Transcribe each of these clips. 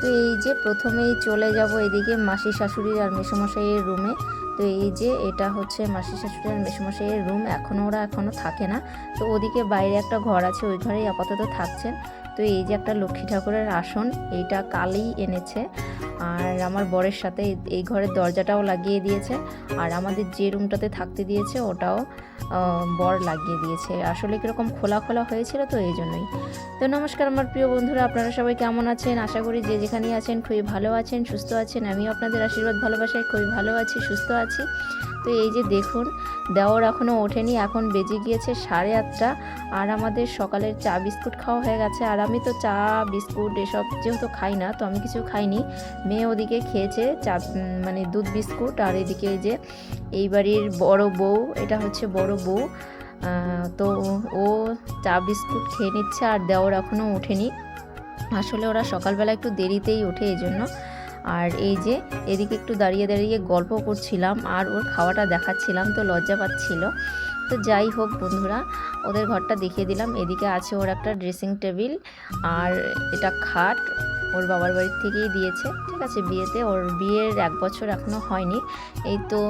তো এই যে প্রথমেই চলে যাব এদিকে মাসি শাশুড়ির আর মেসোমশাইয়ের রুমে তো এই যে এটা হচ্ছে মাসি শাশুড়ি আর মেসোমশাইয়ের রুম এখনও ওরা এখনও থাকে না। তো ওদিকে বাইরে একটা ঘর আছে, ওই ঘরেই আপাতত থাকছেন। তো এই যে একটা লক্ষ্মী ঠাকুরের আসন, এইটা কালই এনেছে। আর আমার বরের সাথে এই- এই ঘরের দরজাটাও লাগিয়ে দিয়েছে। আর আমাদের যে রুমটাতে থাকতে দিয়েছে, ওটাও বর লাগিয়ে দিয়েছে। আসলে কীরকম খোলা খোলা হয়েছিল তো এই জন্যই। তো নমস্কার আমার প্রিয় বন্ধুরা, আপনারা সবাই কেমন আছেন? আশা করি যে যেখানেই আছেন খুবই ভালো আছেন, সুস্থ আছেন। আমিও আপনাদের আশীর্বাদ ভালোবাসায় খুবই ভালো আছি, সুস্থ আছি। তো এই যে দেখুন, দেওয়ার এখনও ওঠেনি, এখন বেজে গিয়েছে সাড়ে আটটা আর আমাদের সকালের চা বিস্কুট খাওয়া হয়ে গেছে। আর আমি তো চা, বিস্কুট এসব যেহেতু খাই না, তো আমি কিছু খাইনি। মেয়ে ওদিকে খেয়েছে চা মানে দুধ বিস্কুট আর এদিকে যে এই বাড়ির বড় বউ, এটা হচ্ছে বড় বউ। তো ও চা বিস্কুট খেয়ে নিচ্ছে আর দেওর এখনও ওঠেনি। আসলে ওরা সকালবেলা একটু দেরিতেই ওঠে এই জন্য আর এই যে এদিকে একটু দাঁড়িয়ে দাঁড়িয়ে গল্প করছিলাম আর ওর খাওয়াটা দেখাচ্ছিলাম, তো লজ্জা পাচ্ছিল। তো যাই হোক বন্ধুরা, ওদের ঘরটা দেখিয়ে দিলাম। এদিকে আছে ওর একটা ড্রেসিং টেবিল আর এটা খাট ওর বাবার বাড়ির থেকেই দিয়েছে। ঠিক আছে, বিয়েতে ওর বিয়ের এক বছর এখনও হয়নি। এই তো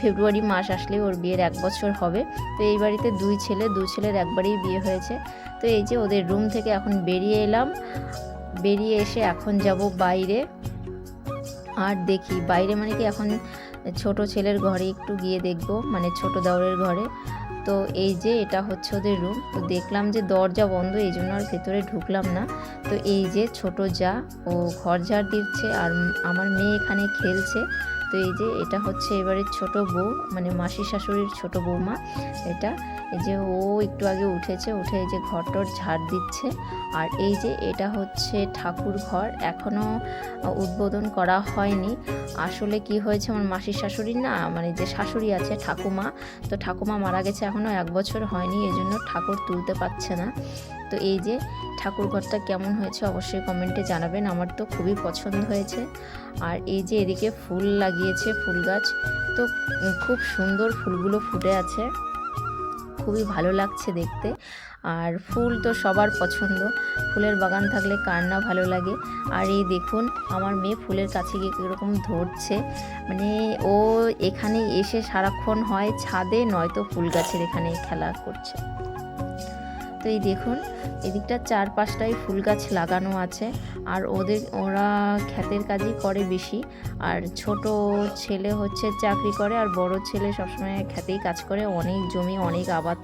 ফেব্রুয়ারি মাস আসলে ওর বিয়ের এক বছর হবে। তো এই বাড়িতে দুই ছেলে দুই ছেলের একবারেই বিয়ে হয়েছে। তো এই যে ওদের রুম থেকে এখন বেরিয়ে এলাম। বেরিয়ে এসে এখন যাব বাইরে। আর দেখি, বাইরে মানে কি এখন ছোট ছেলের ঘরে একটু গিয়ে দেখব মানে ছোট দেওরের ঘরে। তো এই যে এটা হচ্ছে ওদের রুম তো দেখলাম যে দরজা বন্ধ, এই জন্য আর ভেতরে ঢুকলাম না। তো এই যে ছোট যা, ও ঘর ঝাড় দিচ্ছে আর আমার মেয়ে এখানে খেলছে। তো এই যে এটা হচ্ছে এবারে ছোট বউ মানে মাসি শাশুড়ির ছোট বৌমা, এটা এই যে ও একটু আগে উঠেছে, উঠে এই যে ঘরটর ঝাড় দিচ্ছে। আর এই যে এটা হচ্ছে ঠাকুর ঘর এখনও উদ্বোধন করা হয়নি। আসলে কি হয়েছে, আমার মাসির শাশুড়ি না মানে যে শাশুড়ি আছে ঠাকুমা, তো ঠাকুমা মারা গেছে এখনও এক বছর হয়নি, এই জন্য ঠাকুর তুলতে পারছে না। তো এই যে ঠাকুর ঘরটা কেমন হয়েছে অবশ্যই কমেন্টে জানাবেন, আমার তো খুবই পছন্দ হয়েছে। আর এই যে এদিকে ফুল লাগিয়েছে ফুল গাছ, তো খুব সুন্দর ফুলগুলো ফুটে আছে। খুবই ভালো লাগছে দেখতে। আর ফুল তো সবার পছন্দ। ফুলের বাগান থাকলে কার না ভালো লাগে। আর এই দেখুন, আমার মেয়ে ফুলের কাছে গিয়ে কীরকম ধরছে। মানে ও এখানে এসে সারাক্ষণ হয় ছাদে, নয়তো ফুল গাছের এখানে খেলা করছে। তো এই দেখুন, এদিকটা চার পাঁচটাই ফুল গাছ লাগানো আছে, আর ওদের, ওরা ক্ষেতের কাজই করে বেশি। আর ছোট ছেলে হচ্ছে চাকরি করে, আর বড় ছেলে সবসময় ক্ষেতেই কাজ করে, অনেক জমি, অনেক আবাদ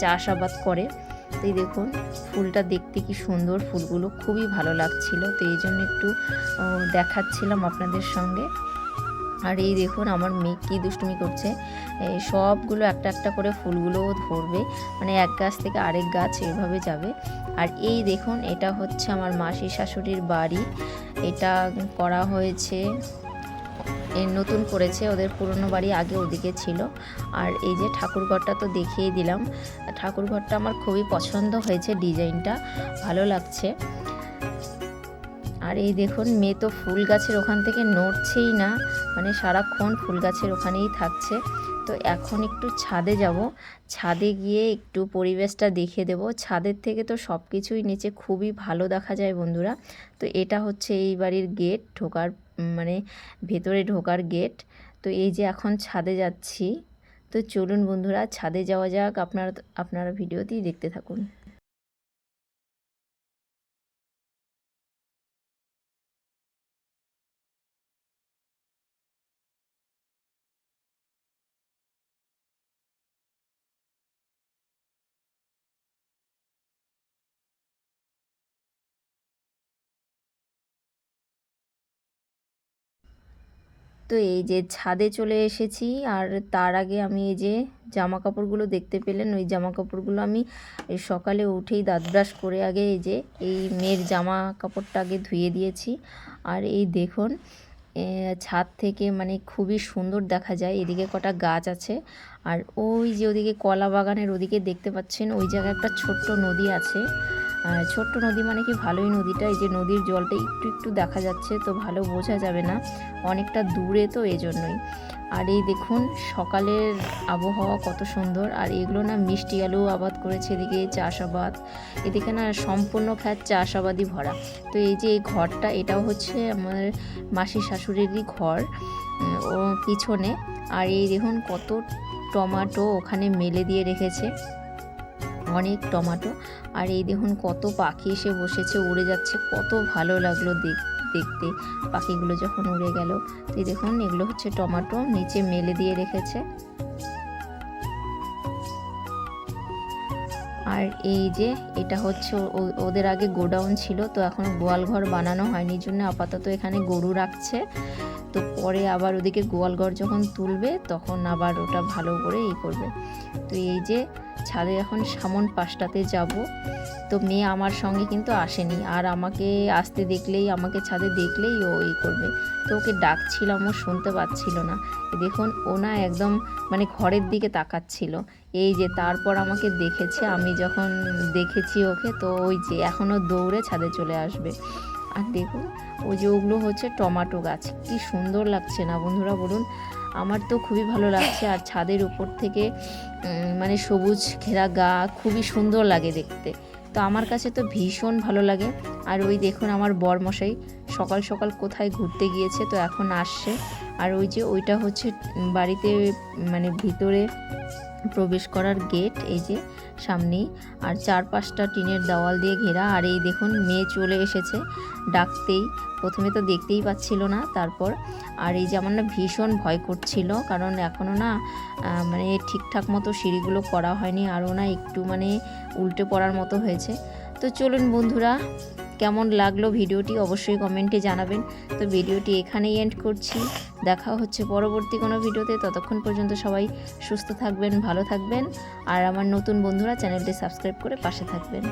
চাষ আবাদ করে। তো এই দেখুন, ফুলটা দেখতে কি সুন্দর, ফুলগুলো খুবই ভালো লাগছিল। তো এই জন্য একটু দেখাচ্ছিলাম আপনাদের সঙ্গে। আর এই দেখুন আমার মেয়ে কী দুষ্টুমি করছে। এই সবগুলো একটা একটা করে ফুলগুলোও ধরবে। মানে এক গাছ থেকে আরেক গাছ এভাবে যাবে। আর এই দেখুন, এটা হচ্ছে আমার মাসি শাশুড়ির বাড়ি। এটা করা হয়েছে নতুন করেছে, ওদের পুরনো বাড়ি আগে ওদিকে ছিল। আর এই যে ঠাকুরঘরটা তো দেখিয়ে দিলাম। ঠাকুরঘরটা আমার খুবই পছন্দ হয়েছে ডিজাইনটা, ভালো লাগছে। আর এই দেখুন, মেয়ে তো ফুল গাছের ওখান থেকে নড়ছেই না। মানে সারাক্ষণ ফুল গাছের ওখানেই থাকছে। তো এখন একটু ছাদে যাব। ছাদে গিয়ে একটু পরিবেশটা দেখে দেব। ছাদের থেকে তো সব কিছুই নিচে খুবই ভালো দেখা যায় বন্ধুরা। তো এটা হচ্ছে এই বাড়ির গেট ঢোকার মানে ভেতরে ঢোকার গেট। তো এই যে এখন ছাদে যাচ্ছি। তো চলুন বন্ধুরা, ছাদে যাওয়া যাক। আপনারা আপনারা ভিডিওতেই দেখতে থাকুন। তো এই যে ছাদে চলে এসেছি, আর তার আগে আমি এই যে জামা কাপড়গুলো দেখতে পেলেন, ওই জামা কাপড়গুলো আমি সকালে উঠেই দাঁত ব্রাশ করে আগে এই যে এই মেয়ের জামা কাপড়টা আগে ধুয়ে দিয়েছি। আর এই দেখুন ছাদ থেকে মানে খুবই সুন্দর দেখা যায়, এদিকে কটা গাছ আছে, আর ওই যে ওদিকে কলা বাগানের ওদিকে দেখতে পাচ্ছেন, ওই জায়গায় একটা ছোট্ট নদী আছে। ছোট্ট নদী মানে কি ভালোই নদীটা, এই যে নদীর জলটা একটু একটু দেখা যাচ্ছে, তো ভালো বোঝা যাবে না। অনেকটা দূরে তো এজন্যই। আর এই দেখুন, সকালের আবহাওয়া কত সুন্দর, আর এগুলো না মিষ্টি আলু আবাদ করেছে এদিকে চাষাবাদ। এদিকে না সম্পূর্ণ খ্যাত চাষাবাদই ভরা। তো এই যে এই ঘরটা, এটাও হচ্ছে আমার মাসি শাশুড়িরই ঘর ও পিছনে। আর এই দেখুন কত টমাটো ওখানে মেলে দিয়ে রেখেছে। অনেক টমাটো। আর এই দেখুন কত পাখি এসে বসেছে, উড়ে যাচ্ছে। কত ভালো লাগল দেখ- দেখতে। পাখিগুলো যখন উড়ে গেল এই দেখুন এগুলো হচ্ছে টমাটো, নিচে মেলে দিয়ে রেখেছে। আর এই যে এটা হচ্ছে ওদের আগে গোডাউন ছিল, তো এখন গোয়াল ঘর বানানো হয়নি জন্য আপাতত এখানে গরু রাখছে। তো পরে আবার ওদিকে গোয়াল ঘর যখন তুলবে, তখন আবার ওটা ভালো করে ই করবে। তো এই যে ছাদে এখন সামন পাশটাতে যাব, তো মেয়ে আমার সঙ্গে কিন্তু আসেনি। আর আমাকে আসতে দেখলেই, আমাকে ছাদে দেখলেই ও ই করবে। তো ওকে ডাকছিলাম, ও শুনতে পাচ্ছিল না। দেখুন, ও না একদম মানে ঘরের দিকে তাকাচ্ছিল। এই যে তারপর আমাকে দেখেছে, আমি যখন দেখেছি ওকে, তো ওই যে এখনও দৌড়ে ছাদে চলে আসবে। আর দেখুন, ওই যে ওগুলো হচ্ছে টমাটো গাছ। কি সুন্দর লাগছে না বন্ধুরা বলুন? আমার তো খুবই ভালো লাগছে। আর ছাদের উপর থেকে মানে সবুজ ঘেরা গা, খুবই সুন্দর লাগে দেখতে। তো আমার কাছে তো ভীষণ ভালো লাগে। আর ওই দেখুন আমার বরমশাই সকাল সকাল কোথায় ঘুরতে গিয়েছে তো এখন আসছে। আর ওই যে ওইটা হচ্ছে বাড়িতে মানে ভিতরে প্রবেশ করার গেট এই যে সামনেই, আর চার পাঁচটা টিনের দেওয়াল দিয়ে ঘেরা, আর এই দেখুন মেয়ে চলে এসেছে ডাকতেই। প্রথমে তো দেখতেই পাচ্ছিল না, তারপর আর এই যে আমার না ভীষণ ভয় করছিল, কারণ এখনও না মানে ঠিকঠাক মতো সিঁড়িগুলো করা হয়নি, আরও না একটু মানে উল্টে পড়ার মতো হয়েছে। তো চলুন বন্ধুরা কেমন লাগল ভিডিওটি অবশ্যই কমেন্টে জানাবেন। তো ভিডিওটি এখানেই এন্ড করছি। দেখা হচ্ছে পরবর্তী কোনো ভিডিওতে। ততক্ষণ পর্যন্ত সবাই সুস্থ থাকবেন, ভালো থাকবেন। আর আমার নতুন বন্ধুরা চ্যানেলটি সাবস্ক্রাইব করে পাশে থাকবেন।